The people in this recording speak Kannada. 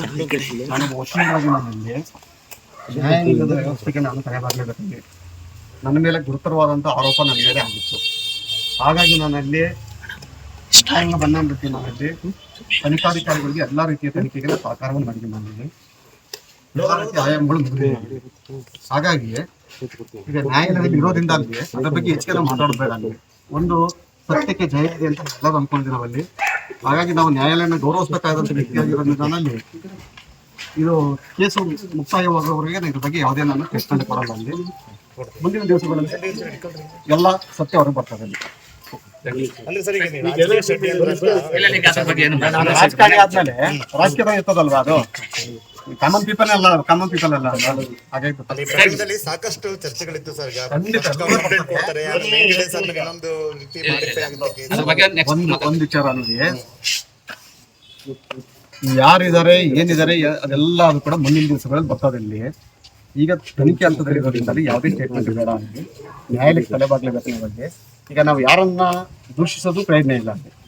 ನಾನು ನ್ಯಾಯಾಂಗದ ವ್ಯವಸ್ಥೆಗೆ ನಾನು ನನ್ನ ಮೇಲೆ ಗುರುತರವಾದಂಥ ಆರೋಪ ನನ್ನ ಮೇಲೆ ಆಗಿತ್ತು. ಹಾಗಾಗಿ ನಾನಲ್ಲಿ ನ್ಯಾಯಾಂಗ ಬಂಧನ ರೀತಿ ನಾನಲ್ಲಿ ತನಿಖಾಧಿಕಾರಿಗಳಿಗೆ ಎಲ್ಲಾ ರೀತಿಯ ತನಿಖೆಗೆ ಸಹಕಾರವನ್ನು ಮಾಡಿದೆ ನಾನಲ್ಲಿ ಎಲ್ಲಾ ರೀತಿಯ ಆಯಾಮಗಳು ಮುಗಿದಿದೆ ಹಾಗಾಗಿ ಈಗ ನ್ಯಾಯಾಲಯದಲ್ಲಿ ಇರೋದ್ರಿಂದಾಗಿ ಅದ್ರ ಬಗ್ಗೆ ಹೆಚ್ಚಿಗೆ ಮಾತಾಡಬೇಡ ಅಲ್ಲಿ. ಒಂದು ಸತ್ಯಕ್ಕೆ ಜಯ ಇದೆ ಅಂತ ಎಲ್ಲರೂ ಅನ್ಕೊಂಡಿದ್ದೀವಿ ನಾವಲ್ಲಿ. ಹಾಗಾಗಿ ನಾವು ನ್ಯಾಯಾಲಯನ ಗೌರವಿಸಬೇಕಾದಂತ ವ್ಯಕ್ತಿಯಾಗಿರೋದ್ರಿಂದ ಅಲ್ಲಿ ಇದು ಕೇಸು ಮುಕ್ತಾಯವಾಗುವವರೆಗೆ ಇದ್ರ ಬಗ್ಗೆ ಯಾವುದೇ ನಾನು ಪ್ರಶ್ನೆ ಕೊಡಲ್ಲ ಅಲ್ಲಿ. ಮುಂದಿನ ದಿವಸಗಳಲ್ಲಿ ಎಲ್ಲ ಸತ್ಯ ಅವರು ಬರ್ತದೆ ರಾಜಕೀಯ ರಾಜಕಾರಣಿ ಆದ್ಮೇಲೆ ರಾಜಕೀಯದಾಗ ಇರ್ತದಲ್ವಾ ಅದು? ಕಾಮನ್ ಪೀಪಲ್ ಅಲ್ಲ ಕಾಮನ್ ಪೀಪಲ್ ಅಲ್ಲ. ಹಾಗಾಗಿ ಸಾಕಷ್ಟು ಚರ್ಚೆಗಳಿತ್ತು ಸರ್. ಒಂದು ವಿಚಾರ ನೋಡಿ. ಯಾರಿದ್ದಾರೆ, ಏನಿದ್ದಾರೆ ಅದೆಲ್ಲ ಅದು ಕೂಡ ಮುಂದಿನ ದಿವಸಗಳಲ್ಲಿ ಬರ್ತದೆ ಇಲ್ಲಿ. ಈಗ ತನಿಖೆ ಹಂತದಲ್ಲಿ ಇರೋದ್ರಿಂದ ಯಾವುದೇ ಸ್ಟೇಟ್ಮೆಂಟ್ ಬೇಡ ನ್ಯಾಯಾಲಯಕ್ಕೆ ತಲೆಬಾಗ್ಲೇಬೇಕು ಬಗ್ಗೆ. ಈಗ ನಾವು ಯಾರನ್ನ ದೂಷಿಸೋದು ಪ್ರಯತ್ನ ಇಲ್ಲ.